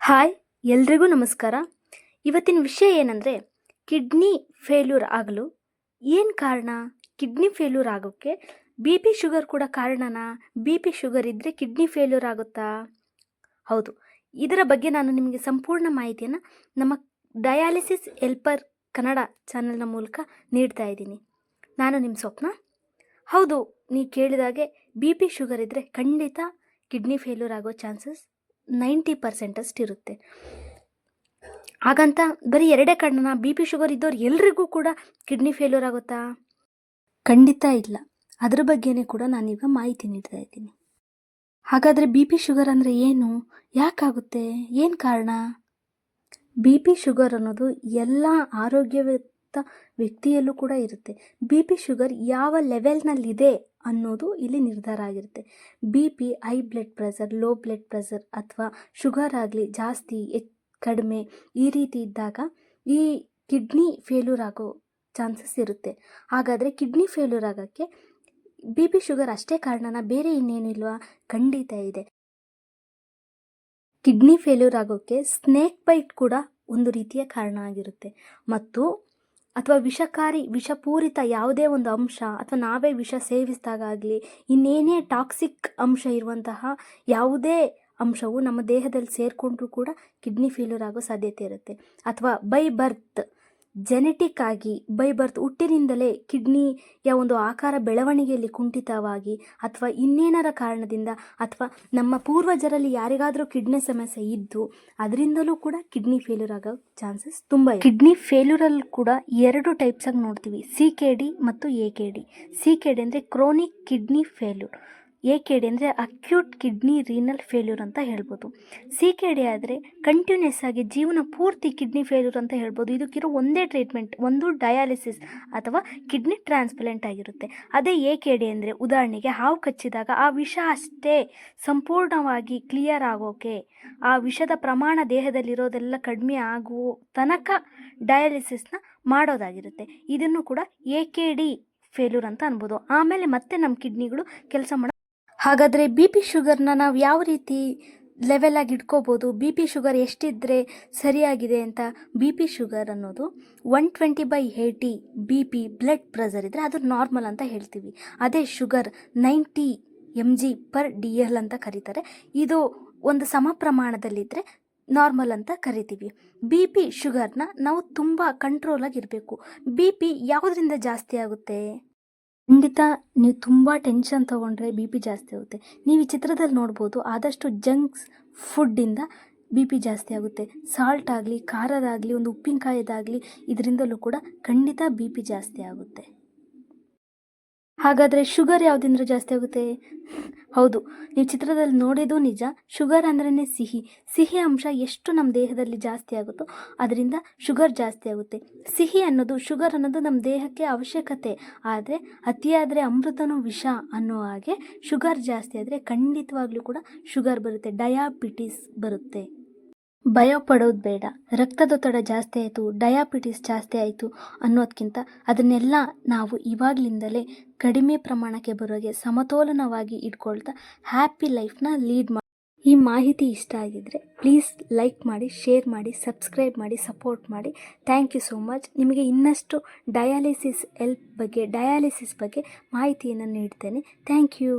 Hi, ಎಲ್ರಿಗೂ ನಮಸ್ಕಾರ. ಇವತ್ತಿನ ವಿಷಯ ಏನಂದರೆ, ಕಿಡ್ನಿ ಫೇಲ್ಯೂರ್ ಆಗಲು. ಏನು ಕಾರಣ? ಕಿಡ್ನಿ ಫೇಲ್ಯೂರ್ ಆಗೋಕ್ಕೆ ಬಿ ಪಿ ಶುಗರ್ ಕೂಡ ಕಾರಣನಾ? ಬಿ ಪಿ ಶುಗರ್ ಇದ್ದರೆ ಕಿಡ್ನಿ ಫೇಲ್ಯೂರ್ ಆಗುತ್ತಾ? ಹೌದು, ಇದರ ಬಗ್ಗೆ ನಾನು ನಿಮಗೆ ಸಂಪೂರ್ಣ ಮಾಹಿತಿಯನ್ನು ನಮ್ಮ ಡಯಾಲಿಸಿಸ್ ಎಲ್ಪರ್ ಕನ್ನಡ ಚಾನಲ್ನ ಮೂಲಕ ನೀಡ್ತಾ ಇದ್ದೀನಿ. ನಾನು ನಿಮ್ಮ ಸ್ವಪ್ನ. ಹೌದು ನೀವು ಕೇಳಿದಾಗೆ ಬಿ ಪಿ ಶುಗರ್ ಇದ್ದರೆ ಖಂಡಿತ ಕಿಡ್ನಿ ಫೇಲ್ಯೂರ್ ಆಗೋ ಚಾನ್ಸಸ್ ನೈಂಟಿ ಪರ್ಸೆಂಟಷ್ಟು ಇರುತ್ತೆ ಹಾಗಂತ ಬರೀ ಎರಡೇ ಕಾರಣನ, ಬಿ ಪಿ ಶುಗರ್ ಇದ್ದವ್ರು ಎಲ್ರಿಗೂ ಕೂಡ ಕಿಡ್ನಿ ಫೇಲ್ಯೂರ್ ಆಗುತ್ತಾ? ಖಂಡಿತ ಇಲ್ಲ. ಅದ್ರ ಬಗ್ಗೆನೇ ಕೂಡ ನಾನೀಗ ಮಾಹಿತಿ ನೀಡ್ತಾ ಇದ್ದೀನಿ. ಹಾಗಾದರೆ ಬಿ ಪಿ ಶುಗರ್ ಅಂದರೆ ಏನು? ಯಾಕಾಗುತ್ತೆ? ಏನು ಕಾರಣ? ಬಿ ಪಿ ಶುಗರ್ ಅನ್ನೋದು ಎಲ್ಲ ಆರೋಗ್ಯಯುತ ವ್ಯಕ್ತಿಯಲ್ಲೂ ಕೂಡ ಇರುತ್ತೆ. ಬಿ ಪಿ ಶುಗರ್ ಯಾವ ಲೆವೆಲ್ನಲ್ಲಿದೆ? ಅನ್ನೋದು ಇಲ್ಲಿ ನಿರ್ಧಾರ ಆಗಿರುತ್ತೆ. B P high blood pressure low blood pressure ಅಥವಾ ಶುಗರ್ ಆಗಲಿ ಜಾಸ್ತಿ ಕಡಿಮೆ ಈ ರೀತಿ ಇದ್ದಾಗ ಈ ಕಿಡ್ನಿ ಫೇಲ್ಯೂರ್ ಆಗೋ ಚಾನ್ಸಸ್ ಇರುತ್ತೆ. ಹಾಗಾದರೆ ಕಿಡ್ನಿ ಫೇಲ್ಯೂರ್ ಆಗೋಕ್ಕೆ ಬಿ ಪಿ ಶುಗರ್ ಅಷ್ಟೇ ಕಾರಣನ ಬೇರೆ ಇನ್ನೇನಿಲ್ವಾ ಖಂಡಿತ ಇದೆ. ಕಿಡ್ನಿ ಫೇಲ್ಯೂರ್ ಆಗೋಕ್ಕೆ ಸ್ನೇಕ್ ಬೈಟ್ ಕೂಡ ಒಂದು ರೀತಿಯ ಕಾರಣ ಆಗಿರುತ್ತೆ. ಮತ್ತು ಅಥವಾ ವಿಷಕಾರಿ, ವಿಷಪೂರಿತ ಯಾವುದೇ ಒಂದು ಅಂಶ ಅಥವಾ ನಾವೇ ವಿಷ ಸೇವಿಸಿದಾಗಲಿ ಇನ್ನೇನೇ ಟಾಕ್ಸಿಕ್ ಅಂಶ ಇರುವಂತಹ ಯಾವುದೇ ಅಂಶವು ನಮ್ಮ ದೇಹದಲ್ಲಿ ಸೇರಿಕೊಂಡ್ರೂ ಕೂಡ ಕಿಡ್ನಿ ಫೇಲ್ಯೂರ್ ಆಗೋ ಸಾಧ್ಯತೆ ಇರುತ್ತೆ. ಅಥವಾ ಬೈ ಬರ್ತ್ ಜೆನೆಟಿಕ್ ಆಗಿ ಬೈ ಬರ್ತ್ ಹುಟ್ಟಿನಿಂದಲೇ ಕಿಡ್ನಿಯ ಒಂದು ಆಕಾರ ಬೆಳವಣಿಗೆಯಲ್ಲಿ ಕುಂಠಿತವಾಗಿ ಅಥವಾ ಇನ್ನೇನರ ಕಾರಣದಿಂದ ಅಥವಾ ನಮ್ಮ ಪೂರ್ವಜರಲ್ಲಿ ಯಾರಿಗಾದರೂ ಕಿಡ್ನಿ ಸಮಸ್ಯೆ ಇದ್ದು ಅದರಿಂದಲೂ ಕೂಡ ಕಿಡ್ನಿ ಫೇಲ್ಯೂರ್ ಆಗೋ ಚಾನ್ಸಸ್ ತುಂಬ ಇದೆ ಕಿಡ್ನಿ ಫೇಲ್ಯೂರಲ್ಲಿ ಕೂಡ ಎರಡು ಟೈಪ್ಸ್ ಆಗಿ ನೋಡ್ತೀವಿ ಸಿ ಕೆ ಡಿ ಮತ್ತು A K D C K D ಅಂದರೆ chronic kidney failure A K D ಅಂದರೆ ಅಕ್ಯೂಟ್ ಕಿಡ್ನಿ ರೀನಲ್ ಫೇಲ್ಯೂರ್ ಅಂತ ಹೇಳ್ಬೋದು. ಸಿ ಕೆ ಡಿ ಆದರೆ ಕಂಟಿನ್ಯೂಸ್ ಆಗಿ ಜೀವನ ಪೂರ್ತಿ ಕಿಡ್ನಿ ಫೇಲ್ಯೂರ್ ಅಂತ ಹೇಳ್ಬೋದು. ಇದಕ್ಕಿರೋ ಒಂದೇ ಟ್ರೀಟ್ಮೆಂಟ್ ಒಂದು ಡಯಾಲಿಸಿಸ್ ಅಥವಾ ಕಿಡ್ನಿ ಟ್ರಾನ್ಸ್ಪ್ಲೆಂಟ್ ಆಗಿರುತ್ತೆ. ಅದೇ ಏಕೆ ಡಿ ಅಂದರೆ ಉದಾಹರಣೆಗೆ ಹಾವು ಕಚ್ಚಿದಾಗ ಆ ವಿಷ ಅಷ್ಟೇ ಸಂಪೂರ್ಣವಾಗಿ ಕ್ಲಿಯರ್ ಆಗೋಕೆ, ಆ ವಿಷದ ಪ್ರಮಾಣ ದೇಹದಲ್ಲಿರೋದೆಲ್ಲ ಕಡಿಮೆ ಆಗುವ ತನಕ ಡಯಾಲಿಸಿಸ್ನ ಮಾಡೋದಾಗಿರುತ್ತೆ. ಇದನ್ನು ಕೂಡ ಎ ಕೆ ಡಿ ಫೇಲ್ಯೂರ್ ಅಂತ ಅನ್ಬೋದು. ಆಮೇಲೆ ಮತ್ತೆ ನಮ್ಮ ಕಿಡ್ನಿಗಳು ಕೆಲಸ ಮಾಡೋ ಹಾಗಾದರೆ ಬಿ ಪಿ ಶುಗರ್ನ ನಾವು ಯಾವ ರೀತಿ ಲೆವೆಲಾಗಿ ಇಟ್ಕೋಬೋದು? ಬಿ ಪಿ ಶುಗರ್ ಎಷ್ಟಿದ್ದರೆ ಸರಿಯಾಗಿದೆ ಅಂತ ಬಿ ಪಿ ಶುಗರ್ ಅನ್ನೋದು one twenty by eighty B P blood pressure ಇದ್ದರೆ ಅದು ನಾರ್ಮಲ್ ಅಂತ ಹೇಳ್ತೀವಿ. ಅದೇ sugar ninety M G per D L ಅಂತ ಕರೀತಾರೆ. ಇದು ಒಂದು ಸಮ ಪ್ರಮಾಣದಲ್ಲಿದ್ದರೆ ನಾರ್ಮಲ್ ಅಂತ ಕರಿತೀವಿ. ಬಿ ಪಿ ಶುಗರ್ನ ನಾವು ತುಂಬ ಕಂಟ್ರೋಲಾಗಿರಬೇಕು ಬಿ ಪಿ ಯಾವುದರಿಂದ ಜಾಸ್ತಿ ಆಗುತ್ತೆ? ಖಂಡಿತ ನೀವು ತುಂಬ ಟೆನ್ಷನ್ ತೊಗೊಂಡ್ರೆ ಬಿ ಪಿ ಜಾಸ್ತಿ ಆಗುತ್ತೆ. ನೀವು ಈ ಚಿತ್ರದಲ್ಲಿ ನೋಡ್ಬೋದು ಆದಷ್ಟು ಜಂಕ್ಸ್ ಫುಡ್ಡಿಂದ ಬಿ ಪಿ ಜಾಸ್ತಿ ಆಗುತ್ತೆ. ಸಾಲ್ಟ್ ಆಗಲಿ ಖಾರದಾಗಲಿ ಒಂದು ಉಪ್ಪಿನಕಾಯಿದಾಗಲಿ, ಇದರಿಂದಲೂ ಕೂಡ ಖಂಡಿತ ಬಿ ಪಿ ಜಾಸ್ತಿ ಆಗುತ್ತೆ. ಹಾಗಾದರೆ ಶುಗರ್ ಯಾವುದಿಂದ ಜಾಸ್ತಿ ಆಗುತ್ತೆ? ಹೌದು, ನೀವು ಚಿತ್ರದಲ್ಲಿ ನೋಡಿದ್ದು ನಿಜ. ಶುಗರ್ ಅಂದ್ರೇ ಸಿಹಿ. ಸಿಹಿ ಅಂಶ ಎಷ್ಟು ನಮ್ಮ ದೇಹದಲ್ಲಿ ಜಾಸ್ತಿ ಆಗುತ್ತೋ ಅದರಿಂದ ಶುಗರ್ ಜಾಸ್ತಿ ಆಗುತ್ತೆ. ಸಿಹಿ ಅನ್ನೋದು, ಶುಗರ್ ಅನ್ನೋದು ನಮ್ಮ ದೇಹಕ್ಕೆ ಅವಶ್ಯಕತೆ. ಆದರೆ, ಅತಿಯಾದರೆ ಅಮೃತನೂ ವಿಷ ಅನ್ನೋ ಹಾಗೆ ಶುಗರ್ ಜಾಸ್ತಿ ಆದರೆ ಖಂಡಿತವಾಗ್ಲೂ ಕೂಡ ಶುಗರ್ ಬರುತ್ತೆ. ಡಯಾಬಿಟಿಸ್ ಬರುತ್ತೆ. ಭಯ ಪಡೋದು ಬೇಡ. ರಕ್ತದೊತ್ತಡ ಜಾಸ್ತಿ ಆಯಿತು, ಡಯಾಬಿಟಿಸ್ ಜಾಸ್ತಿ ಆಯಿತು ಅನ್ನೋದಕ್ಕಿಂತ ಅದನ್ನೆಲ್ಲ ನಾವು ಇವಾಗಲಿಂದಲೇ ಕಡಿಮೆ ಪ್ರಮಾಣಕ್ಕೆ ಬರೋಗೆ ಸಮತೋಲನವಾಗಿ ಇಟ್ಕೊಳ್ತಾ ಹ್ಯಾಪಿ ಲೈಫ್ನ ಲೀಡ್ ಮಾಡಿ. ಈ ಮಾಹಿತಿ ಇಷ್ಟ ಆಗಿದ್ದರೆ ಪ್ಲೀಸ್ ಲೈಕ್ ಮಾಡಿ, ಶೇರ್ ಮಾಡಿ, ಸಬ್ಸ್ಕ್ರೈಬ್ ಮಾಡಿ, ಸಪೋರ್ಟ್ ಮಾಡಿ. Thank you so much. ನಿಮಗೆ ಇನ್ನಷ್ಟು ಡಯಾಲಿಸಿಸ್ ಎಲ್ಪ್ ಬಗ್ಗೆ, ಡಯಾಲಿಸಿಸ್ ಬಗ್ಗೆ ಮಾಹಿತಿಯನ್ನು ನೀಡ್ತೇನೆ. Thank you.